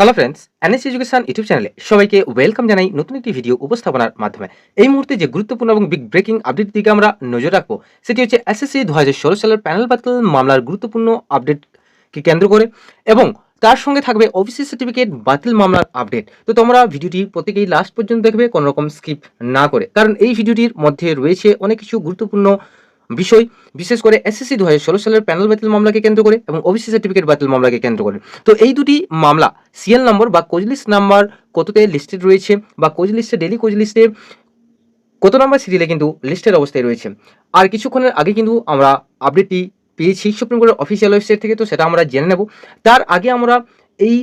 Hello friends NS education YouTube চ্যানেলে সবাইকে welcome জানাই নতুন একটি ভিডিও উপস্থাপনার মাধ্যমে। এই মুহূর্তে যে গুরুত্বপূর্ণ এবং বিগ ব্রেকিং আপডেট দিকে আমরা নজর রাখব, সেটি হচ্ছে এসএসসি দু হাজার ষোলো সালের প্যানেল বাতিল মামলার গুরুত্বপূর্ণ আপডেটকে কেন্দ্র করে এবং তার সঙ্গে থাকবে ওবিসি সার্টিফিকেট বাতিল মামলার আপডেট তো তোমরা ভিডিওটি প্রত্যেকেই লাস্ট পর্যন্ত দেখবে, কোনো রকম স্কিপ না করে। কারণ এই ভিডিওটির মধ্যে রয়েছে অনেক কিছু গুরুত্বপূর্ণ বিষয় বিশেষ করে এসএসসি দু হাজার ষোলো সালের প্যানেল বাতিল মামলাকে কেন্দ্র করে এবং ওবিসি সার্টিফিকেট বাতিল মামলাকে কেন্দ্র করে। তো এই দুটি মামলা সিএল নম্বর বা কোজ লিস্ট নাম্বার কততে লিস্টেড রয়েছে বা কোজ লিস্টে ডেলি কোজ লিস্টে কত নম্বর সিরিয়ালে কিন্তু লিস্টের অবস্থায় রয়েছে। আর কিছুক্ষণের আগে কিন্তু আমরা আপডেটটি পেয়েছি সুপ্রিম কোর্টের অফিসিয়াল ওয়েবসাইট থেকে, তো সেটা আমরা জেনে নেব। তার আগে আমরা এই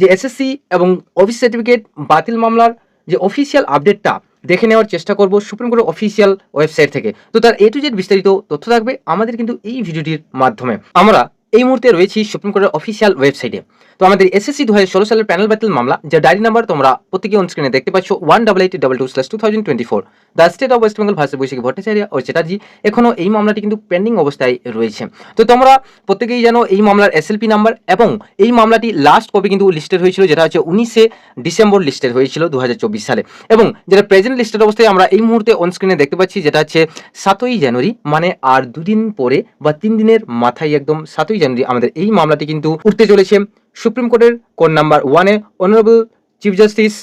যে এসএসসি এবং অফিস সার্টিফিকেট বাতিল মামলার যে অফিসিয়াল আপডেটটা দেখে নেওয়ার চেষ্টা করব সুপ্রিম কোর্টের অফিসিয়াল ওয়েবসাইট থেকে। তো তার এ টু জেড বিস্তারিত তথ্য থাকবে আমাদের কিন্তু এই ভিডিওটির মাধ্যমে। আমরা এই মুহূর্তে রয়েছি সুপ্রিম কোর্টের অফিসিয়াল ওয়েবসাইটে তো আমাদের এসএসসি দু হাজার ষোলো সালের প্যানেল বাতিল মামলা যে ডায়েরি নাম্বার তোমরা প্রত্যেকে অন স্ক্রিনে দেখতে পাচ্ছ one double eight double two slash two thousand twenty four the state of West Bengal versus Baishakhi Bhattacharya ও চ্যাটার্জি এখনও এই মামলাটি কিন্তু পেন্ডিং অবস্থায় রয়েছে। তো তোমরা প্রত্যেকেই জানো এই মামলার এসএলপি নাম্বার এবং এই মামলাটি লাস্ট কপি কিন্তু লিস্টেড হয়েছিল, যেটা হচ্ছে উনিশে ডিসেম্বর লিস্টেড হয়েছিল দু হাজার চব্বিশ সালে। এবং যেটা প্রেজেন্ট লিস্টেড অবস্থায় আমরা এই মুহূর্তে অন স্ক্রিনে দেখতে পাচ্ছি, যেটা হচ্ছে সাতই জানুয়ারি মানে আর দুদিন পরে বা তিন দিনের মাথায় একদম সাতই জানুয়ারি আমাদের এই মামলাটি কিন্তু উঠতে চলেছে। সুপ্রিম কোর্টের কোর্ট নাম্বার ওয়ানে honourable chief justice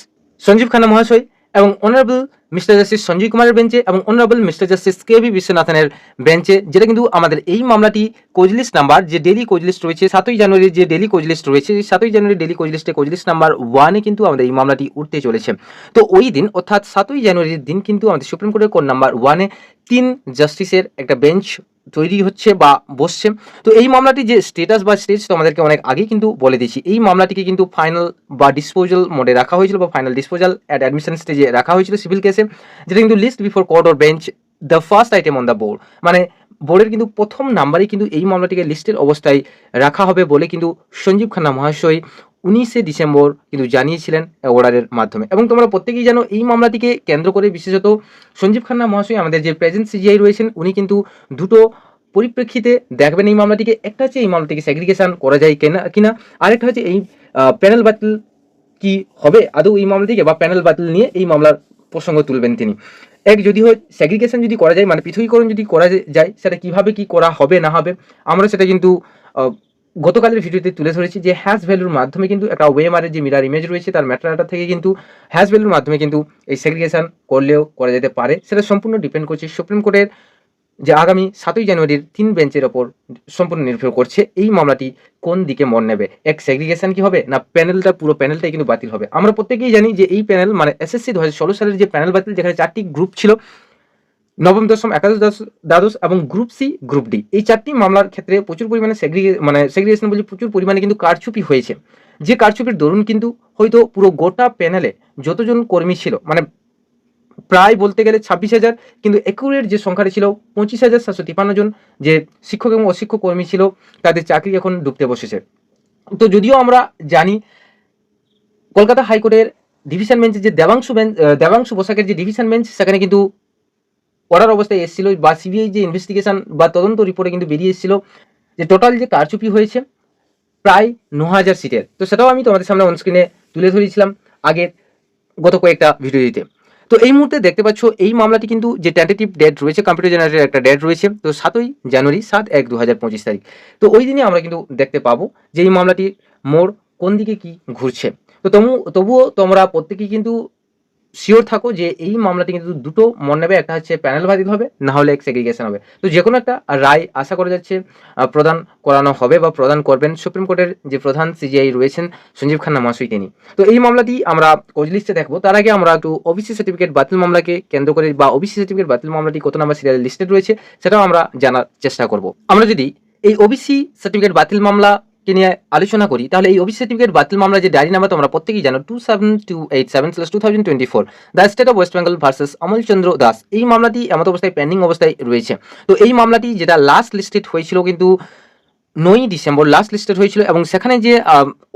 Sanjiv Khanna মহাশয় এবং অনারেবল মিস্টার জাস্টিস সঞ্জীব কুমারের বেঞ্চে এবং honourable mister justice K V বিশ্বনাথনের বেঞ্চে, যেটা কিন্তু আমাদের এই মামলাটি কোজলিস্ট নাম্বার, যে ডেলি কোজলিস্ট রয়েছে, সাতই জানুয়ারির যে ডেলি কোজলিস্ট রয়েছে, সেই সাতই জানুয়ারি ডেলি কোজলিস্টে কোজলিস্ট নাম্বার ওয়ানে কিন্তু আমাদের এই মামলাটি উঠতে চলেছে। তো ওই দিন, অর্থাৎ সাতই জানুয়ারির দিন কিন্তু আমাদের সুপ্রিম কোর্টের কোর্ট নাম্বার ওয়ানে তিন জাস্টিসের একটা বেঞ্চ তৈরি হচ্ছে বা বসছে। তো এই মামলাটি যে স্টেটাস বা স্টেজ তো আমাদেরকে অনেক আগেই কিন্তু বলে দিয়েছি। এই মামলাটিকে কিন্তু ফাইনাল বা ডিসপোজাল মোডে রাখা হয়েছিল বা ফাইনাল ডিসপোজাল অ্যাট অ্যাডমিশন স্টেজে রাখা হয়েছিল সিভিল কেসে যেটা কিন্তু list before court or bench the first item on the board মানে বোর্ডের কিন্তু প্রথম নাম্বারেই কিন্তু এই মামলাটিকে লিস্টের অবস্থায় রাখা হবে বলে কিন্তু সঞ্জীব খান্না মহাশয় উনিশে ডিসেম্বর কিন্তু জানিয়েছিলেন অর্ডারের মাধ্যমে। এবং তোমরা প্রত্যেকেই জানো এই মামলাটিকে কেন্দ্র করে বিশেষত সঞ্জীব খান্না মহাশয়, আমাদের যে প্রেজেন্ট সিজিআই রয়েছেন, উনি কিন্তু দুটো পরিপ্রেক্ষিতে দেখবেন এই মামলাটিকে। একটা হচ্ছে এই মামলাটিকে সেগ্রিগেশন করা যায় কিনা কিনা, আরেকটা হচ্ছে এই প্যানেল বাতিল কি হবে, আদৌ এই মামলা থেকে বা প্যানেল বাতিল নিয়ে এই মামলার প্রসঙ্গ তুলবেন তিনি। এক, যদি হয় সেগ্রিগেশন যদি করা যায় মানে পৃথকীকরণ যদি করা যায়, সেটা কীভাবে কি করা হবে, না হবে, আমরা সেটা কিন্তু গতকালের ভিডিওতে তুলে ধরেছি যে হ্যাশ ভ্যালুর মাধ্যমে কিন্তু একটা ওয়েমারের যে মিরার ইমেজ রয়েছে, তার ম্যাটারটা থেকে কিন্তু হ্যাশ ভ্যালুর মাধ্যমে কিন্তু এই সেগ্রিগেশন করলেও করা যেতে পারে। সেটা সম্পূর্ণ ডিপেন্ড করছে সুপ্রিম কোর্টের যে আগামী সাতই জানুয়ারির তিন বেঞ্চের ওপর সম্পূর্ণ নির্ভর করছে এই মামলাটি কোন দিকে মন নেবে। এক সেগ্রিগেশন কি হবে না প্যানেলটা পুরো প্যানেলটাই কিন্তু বাতিল হবে। আমরা প্রত্যেকেই জানি যে এই প্যানেল মানে এসএসসি দু হাজার ষোলো সালের যে প্যানেল বাতিল, যেখানে চারটি গ্রুপ ছিল নবম, দশম, একাদশ দশ দ্বাদশ এবং গ্রুপ সি গ্রুপ ডি এই চারটি মামলার ক্ষেত্রে প্রচুর পরিমাণে মানে সেগ্রিগেশন বলছি প্রচুর পরিমাণে কিন্তু কারচুপি হয়েছে। যে কারচুপির দরুন কিন্তু হয়তো পুরো গোটা প্যানেলে যতজন কর্মী ছিল মানে প্রায় বলতে গেলে ছাব্বিশ হাজার, কিন্তু একুরের যে সংখ্যাটা ছিল পঁচিশ হাজার সাতশো তিপান্ন জন যে শিক্ষক এবং অশিক্ষক কর্মী ছিল, তাদের চাকরি এখন ডুবতে বসেছে। তো যদিও আমরা জানি কলকাতা হাইকোর্টের ডিভিশন বেঞ্চের যে দেবাংশু বেঞ্চ দেবাংশু বসাকের যে ডিভিশন বেঞ্চ সেখানে কিন্তু পড়ার অবস্থায় এসেছিল, বা সিবিআই যে ইনভেস্টিগেশন বা তদন্ত রিপোর্টে কিন্তু বেরিয়ে এসেছিল, যে টোটাল যে কারচুপি হয়েছে, প্রায় ন হাজার সিটের। তো সেটাও আমি তোমাদের সামনে অনস্ক্রিনে তুলে ধরেছিলাম আগের গত কয়েকটা ভিডিওতে। তো এই মুহূর্তে দেখতে পাচ্ছ, এই মামলাটি কিন্তু যে টেন্টেটিভ ডেট রয়েছে কম্পিউটার জেনারেটের একটা ডেট রয়েছে, তো সাতই জানুয়ারি সাত এক দু হাজার পঁচিশ তারিখ। তো ওই দিনে আমরা কিন্তু দেখতে পাবো যে এই মামলাটির মোড় কোন দিকে কি ঘুরছে। তো তবু তবুও তোমরা প্রত্যেকেই কিন্তু শিওর থাকো যে এই মামলাটি কিন্তু দুটো মন নেবে, একটা হচ্ছে প্যানেল বাতিল হবে, না হলে এক সেগ্রিগেশন হবে। তো যে কোনো একটা রায় আশা করা যাচ্ছে প্রদান করানো হবে বা প্রদান করবেন। সুপ্রিম কোর্টের যে প্রধান সিজিআই রয়েছেন, সঞ্জীব খান্না মহাশয় তিনি। তো এই মামলাটি আমরা কোচ লিস্টে দেখব। তার আগে আমরা একটু ওবিসি সার্টিফিকেট বাতিল মামলাকে কেন্দ্র করে বা ওবিসি সার্টিফিকেট বাতিল মামলাটি কত নাম্বার সিরিয়াল লিস্টেড রয়েছে, সেটাও আমরা জানার চেষ্টা করব। আমরা যদি এই ওবিসি সার্টিফিকেট বাতিল মামলা নিয়ে আলোচনা করি, তাহলে এই ওবিসি সার্টিফিকেট বাতিল মামলা যে ডায়েরি নাম্বার তোমরা প্রত্যেকেই জানো two seven two eight seven plus two thousand twenty four the state of West Bengal versus Amal Chandra Das এই মামলাটি এমত অবস্থায় পেন্ডিং অবস্থায় রয়েছে। তো এই মামলাটি যেটা লাস্ট লিস্টেড হয়েছিল কিন্তু নয় ডিসেম্বর লাস্ট লিস্টেড হয়েছিল এবং সেখানে যে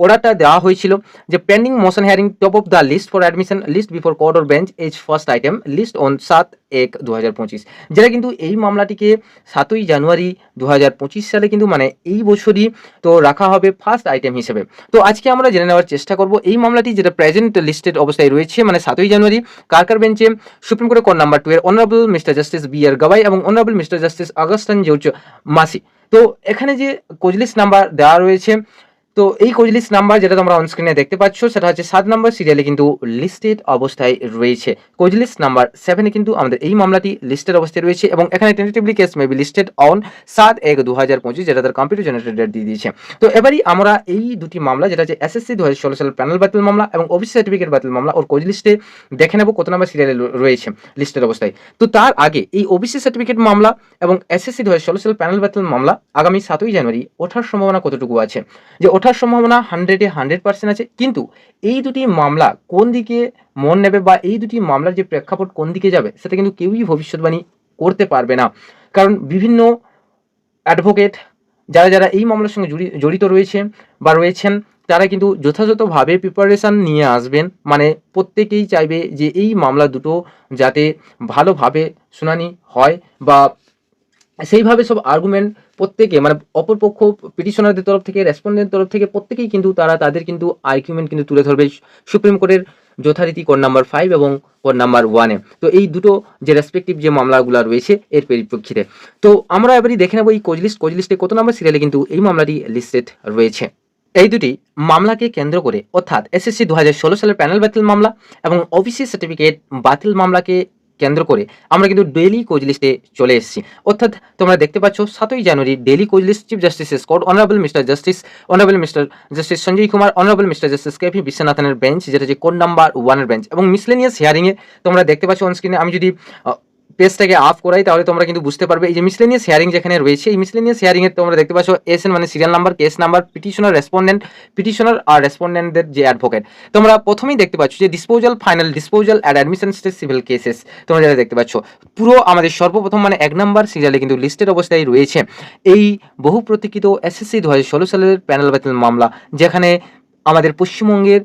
অর্ডারটা দেওয়া হয়েছিল যে pending motion hearing top of the list for admission list before court or bench as first item list on সাত এক দু হাজার পঁচিশ। যেটা কিন্তু এই মামলাটিকে সাতই জানুয়ারি দু হাজার পঁচিশ সালে কিন্তু মানে এই বছরই তো রাখা হবে ফার্স্ট আইটেম হিসেবে। তো আজকে আমরা জেনে নেওয়ার চেষ্টা করব এই মামলাটি যেটা প্রেজেন্ট লিস্টেড অবস্থায় রয়েছে মানে সাতই জানুয়ারি কারকার বেঞ্চে সুপ্রিম কোর্টের কোর্ট নাম্বার টু এর honourable mister justice B R Gavai এবং অনারেবল মিস্টার জাস্টিস আগস্টান জৌচ মাসি তো এখানে যে কোজলিস নাম্বার দেওয়া রয়েছে তো এই কোজলিস নাম্বার যেটা তোমরা অনস্ক্রিনে দেখতে পাচ্ছ, সেটা হচ্ছে সাত নম্বর সিরিয়ালে কিন্তু লিস্টেড অবস্থায় রয়েছে। কোজলিস নাম্বার সেভেনে কিন্তু আমাদের এই মামলাটি লিস্টেড অবস্থায় রয়েছে এবং এখানে tentatively case may be listed on সাত এক দু হাজার পঁচিশ, যেটা তার কম্পিউটার জেনারেটেড ডেট দিয়ে দিয়েছে। তো এবারই আমরা এই দুটি মামলা, যেটা হচ্ছে এসএসসি দু হাজার ষোলো সালের প্যানেল বাতিল মামলা এবং ওবিসি সার্টিফিকেট বাতিল মামলা, ওর কোজ লিস্টে দেখে নেব কত নম্বর সিরিয়ালে রয়েছে লিস্টেড অবস্থায়। তো তার আগে এই ওবিসি সার্টিফিকেট মামলা এবং এসএসসি দু হাজার ষোলো সালের প্যানেল বাতিল মামলা আগামী সাতই জানুয়ারি ওঠার সম্ভাবনা কতটুকু আছে? যে ওঠার সম্ভাবনা হান্ড্রেডে হান্ড্রেড পার্সেন্ট আছে। কিন্তু এই দুটি মামলা কোন দিকে মন নেবে বা এই দুটি মামলার যে প্রেক্ষাপট কোন দিকে যাবে, সেটা কিন্তু কেউই ভবিষ্যৎবাণী করতে পারবে না। কারণ বিভিন্ন অ্যাডভোকেট যারা যারা এই মামলার সঙ্গে জড়ি- জড়িত রয়েছে বা রয়েছেন, তারা কিন্তু যথাযথভাবে প্রিপারেশান নিয়ে আসবেন। মানে প্রত্যেকেই চাইবে যে এই মামলা দুটো যাতে ভালোভাবে শুনানি হয় বা সেইভাবে সব আর্গুমেন্ট প্রত্যেকে মানে অপরপক্ষ পিটিশনারদের তরফ থেকে রেসপন্ডেন্টের তরফ থেকে প্রত্যেকেই কিন্তু তারা তাদের কিন্তু আর্গুমেন্ট কিন্তু তুলে ধরবে সুপ্রিম কোর্টের যথারীতি কোড নাম্বার ফাইভ এবং কোড নাম্বার ওয়ানে তো এই দুটো যে রেসপেক্টিভ যে মামলাগুলো রয়েছে, এর পরিপ্রেক্ষিতে। তো আমরা এবারই দেখে নেব এই কোজলিস্ট কোজলিস্টে কত নাম্বার সিরিয়ালে কিন্তু এই মামলাটি লিস্টেড রয়েছে। এই দুটি মামলাকে কেন্দ্র করে, অর্থাৎ এসএসসি দু হাজার ষোলো সালের প্যানেল বাতিল মামলা এবং ওবিসি সার্টিফিকেট বাতিল মামলাকে কেন্দ্র করে আমরা কিন্তু ডেলি কোচ লিস্টে চলে এসেছি। অর্থাৎ তোমরা দেখতে পাচ্ছ, সাতই January daily cause list chief justice court honourable mister justice honourable mister justice Sanjay Kumar honourable mister justice K P বিশ্বনাথনের bench যেটা যে কোড নাম্বার ওয়ানের বেঞ্চ এবং মিসলেনিয়াস হিয়ারিংয়ে তোমরা দেখতে পাচ্ছ অন স্ক্রিনে আমি যদি পেজটাকে অফ করাই, তাহলে তোমরা কিন্তু বুঝতে পারবে। এই যে মিসলেনিয়াস হেয়ারিং যেখানে রয়েছে, এই মিসলেনিয়াস হেয়ারিং এর তোমরা দেখতে পাচ্ছ এস এন মানে serial number case number petitioner respondent petitioner আর রেসপন্ডেন্টদের যে অ্যাডভোকেট তোমরা প্রথমেই দেখতে পাচ্ছ যে disposal final disposal ad admission stage civil cases তোমরা যেটা দেখতে পাচ্ছ, পুরো আমাদের সর্বপ্রথম মানে এক নাম্বার সিরিয়ালে কিন্তু লিস্টেড অবস্থায় রয়েছে। এই বহু প্রতীক্ষিত এসএসসি দু হাজার ষোলো সালের প্যানেল বাতিল মামলা, যেখানে আমাদের পশ্চিমবঙ্গের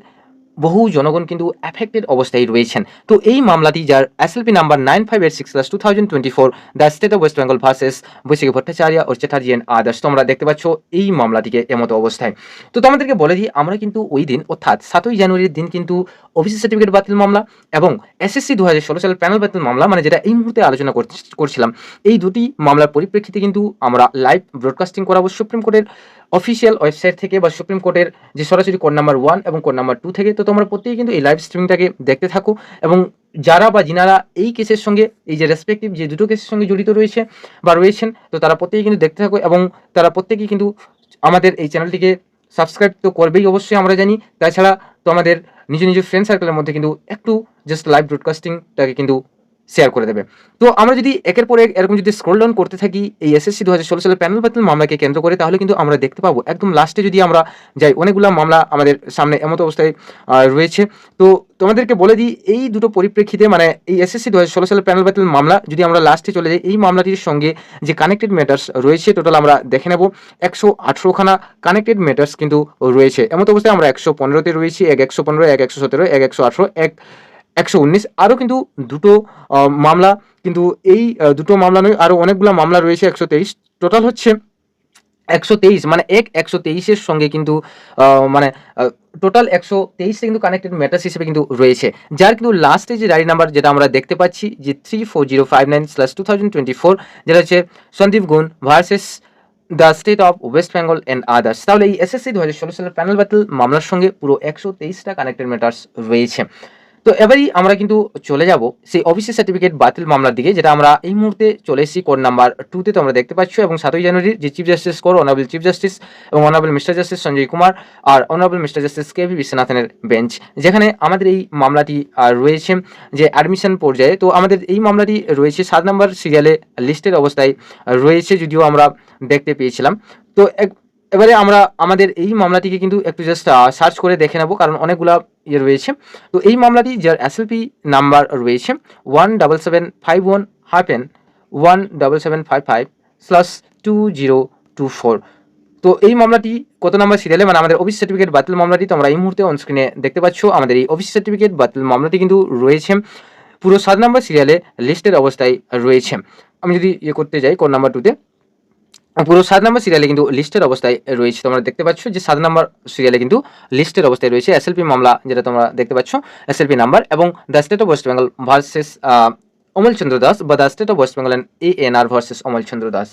বহু জনগণ কিন্তু অ্যাফেক্টেড অবস্থায় রয়েছেন। তো এই মামলাটি যার SLP number nine five eight six plus two thousand twenty four the state of West Bengal versus Baishakhi Bhattacharya O Chatterjee and others তোমরা দেখতে পাচ্ছ এই মামলাটিকে এমতো অবস্থায়। তো তোমাদেরকে বলে দিই, আমরা কিন্তু ওই দিন, অর্থাৎ সাতই জানুয়ারির দিন কিন্তু ওবিসি সার্টিফিকেট বাতিল মামলা এবং এসএসসি দু হাজার ষোলো সালের প্যানেল বাতিল মামলা মানে যেটা এই মুহূর্তে আলোচনা করছি- করছিলাম, এই দুটি মামলার পরিপ্রেক্ষিতে কিন্তু আমরা লাইভ ব্রডকাস্টিং করাবো সুপ্রিম কোর্টের অফিসিয়াল ওয়েবসাইট থেকে বা সুপ্রিম কোর্টের যে সরাসরি কোড নাম্বার ওয়ান এবং কোড নাম্বার টু থেকে, তো তোমরা প্রত্যেকেই কিন্তু এই লাইভ স্ট্রিমিংটাকে দেখতে থাকো এবং যারা বা যিনারা এই কেসের সঙ্গে, এই যে রেসপেক্টিভ যে দুটো কেসের সঙ্গে জড়িত রয়েছে বা রয়েছেন, তো তারা প্রত্যেকেই কিন্তু দেখতে থাকো এবং তারা প্রত্যেকেই কিন্তু আমাদের এই চ্যানেলটিকে সাবস্ক্রাইব তো করবেই অবশ্যই আমরা জানি। তাছাড়া তো আমাদের নিজ নিজ ফ্রেন্ড সার্কেলের মধ্যে কিন্তু একটু জাস্ট লাইভ ব্রডকাস্টিংটাকে কিন্তু শেয়ার করে দেবে। তো আমরা যদি একের পর এক এরকম যদি স্ক্রল ডাউন করতে থাকি, এই এসএসসি দু হাজার ষোলো সালের প্যানেল বাতিল মামলাকে কেন্দ্র করে, তাহলে কিন্তু আমরা দেখতে পাবো, একদম লাস্টে যদি আমরা যাই, অনেকগুলো মামলা আমাদের সামনে এমতো অবস্থায় রয়েছে। তো তোমাদেরকে বলে দিই, এই দুটো পরিপ্রেক্ষিতে মানে এই এসএসসি দু হাজার ষোলো সালের প্যানেল বাতিল মামলা, যদি আমরা লাস্টে চলে যাই, এই মামলাটির সঙ্গে যে কানেক্টেড ম্যাটার্স রয়েছে টোটাল আমরা দেখে নেব, একশো আঠেরোখানা কানেক্টেড ম্যাটার্স কিন্তু রয়েছে। এমতো অবস্থায় আমরা একশো পনেরোতে রয়েছি, এক একশো পনেরো, এক একশো সতেরো, এক একশো আঠেরো, এক একশো উনিশ। আরও কিন্তু দুটো মামলা, কিন্তু এই দুটো মামলা নয় আরও অনেকগুলো মামলা রয়েছে একশো তেইশ। টোটাল হচ্ছে একশো তেইশ মানে এক একশো তেইশের সঙ্গে কিন্তু মানে টোটাল একশো তেইশে কিন্তু কানেক্টেড ম্যাটার্স হিসেবে কিন্তু রয়েছে। যার কিন্তু লাস্টে যে ডায়রি নাম্বার যেটা আমরা দেখতে পাচ্ছি, যে three four zero five nine slash two thousand twenty four যেটা হচ্ছে Sandeep Gun versus the state of West Bengal and others তাহলে এই এসএসসি দু হাজার ষোলো সালের প্যানেল বাতিল মামলার সঙ্গে পুরো একশো তেইশটা কানেক্টেড ম্যাটার্স রয়েছে। তো এবারই আমরা কিন্তু চলে যাব সেই ওবিসি সার্টিফিকেট বাতিল মামলার দিকে, যেটা আমরা এই মুহূর্তে চলে এসেছি কোড নাম্বার টুতে তো আমরা দেখতে পাচ্ছ, এবং সাতই জানুয়ারির যে chief justice court honourable chief justice এবং honourable mister justice Sanjay Kumar আর honourable mister justice K V বিশ্বনাথনের bench যেখানে আমাদের এই মামলাটি রয়েছে যে অ্যাডমিশন পর্যায়ে। তো আমাদের এই মামলাটি রয়েছে সাত নম্বর সিরিয়ালে লিস্টের অবস্থায় রয়েছে, যদিও আমরা দেখতে পেয়েছিলাম। তো এক- এবারে আমরা আমাদের এই মামলাটিকে কিন্তু একটু জাস্ট সার্চ করে দেখে নেব, কারণ অনেকগুলা ইয়ে রয়েছে। তো এই মামলাটি যার এসএলপি নাম্বার রয়েছে one double seven five one hyphen one double seven five five slash two zero two four তো এই মামলাটি কত নাম্বার সিরিয়ালে মানে আমাদের অফিস সার্টিফিকেট বাতিল মামলাটি তোমরা এই মুহূর্তে অন স্ক্রিনে দেখতে পাচ্ছ। আমাদের এই অফিস সার্টিফিকেট বাতিল মামলাটি কিন্তু রয়েছে। পুরো সাত নম্বর সিরিয়ালে লিস্টের অবস্থায় রয়েছে। আমি যদি ইয়ে করতে যাই কোন নাম্বার টুতে পুরো সাত নম্বর সিরিয়ালে কিন্তু লিস্টের অবস্থায় রয়েছে। তোমরা দেখতে পাচ্ছ যে সাত নম্বর সিরিয়ালে কিন্তু লিস্টের অবস্থায় রয়েছে এসএলপি মামলা, যেটা তোমরা দেখতে পাচ্ছ এসএলপি নাম্বার এবং the state of West Bengal versus Amal Chandra Das বা the state of West Bengal and A N R versus Amal Chandra Das.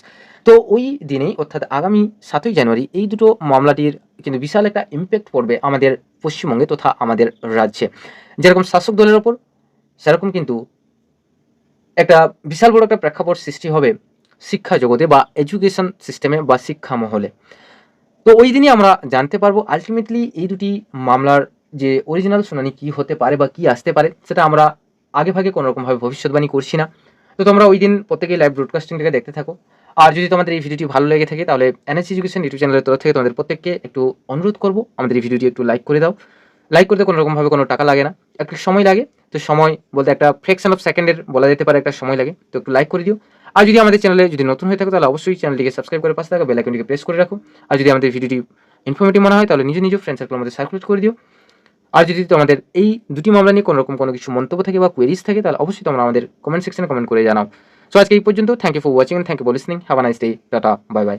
তো ওই দিনেই, অর্থাৎ আগামী সাতই জানুয়ারি, এই দুটো মামলাটির কিন্তু বিশাল একটা ইম্প্যাক্ট পড়বে আমাদের পশ্চিমবঙ্গে তথা আমাদের রাজ্যে। যেরকম শাসক দলের ওপর, সেরকম কিন্তু একটা বিশাল বড় একটা প্রেক্ষাপট সৃষ্টি হবে শিক্ষা জগতে বা এডুকেশন সিস্টেমে বা শিক্ষা মহলে। তো ওই দিনই আমরা জানতে পারব আলটিমেটলি এই দুটি মামলার যে অরিজিনাল শুনানি কি হতে পারে বা কি আসতে পারে, সেটা আমরা আগে ভাগে কোনো রকমভাবে ভবিষ্যৎবাণী করছি না। তো তোমরা ওই দিন প্রত্যেকেই লাইভ ব্রডকাস্টিংটাকে দেখতে থাকো। আর যদি তোমাদের এই ভিডিওটি ভালো লেগে থাকে, তাহলে এনএস এডুকেশন ইউটিউব চ্যানেলের তরফ থেকে তোমাদের প্রত্যেককে একটু অনুরোধ করব, আমাদের এই ভিডিওটি একটু লাইক করে দাও। লাইক করতে কোনো রকমভাবে কোনো টাকা লাগে না। একটু সময় লাগে, তো সময় বলতে একটা ফ্রেকশন অফ সেকেন্ডের বলা যেতে পারে একটা সময় লাগে, তো একটু লাইক করে দিও। আর যদি আমাদের চ্যানেলে যদি নতুন হয়ে থাকো, তাহলে অবশ্যই চ্যানেলটিকে সাবস্ক্রাইব করে পাশে থাকা বেল আইকনটিকে প্রেস করে রাখো। আর যদি আমাদের ভিডিওটি ইনফরমেটিভ মনে হয়, তাহলে নিজ নিজ ফ্রেন্ড সার্কেলের মধ্যে সার্কুলেট করে দিও। আর যদি তোমাদের এই দুটি মামলা নিয়ে কোনো রকম কোনো কিছু মন্তব্য থাকে বা কোয়েরিজ থাকে, তাহলে অবশ্যই তোমরা আমাদের কমেন্ট সেকশনে কমেন্ট করে জানাও। সো আজকে এই পর্যন্ত thank you for watching thank you for listening have a nice day tata bye bye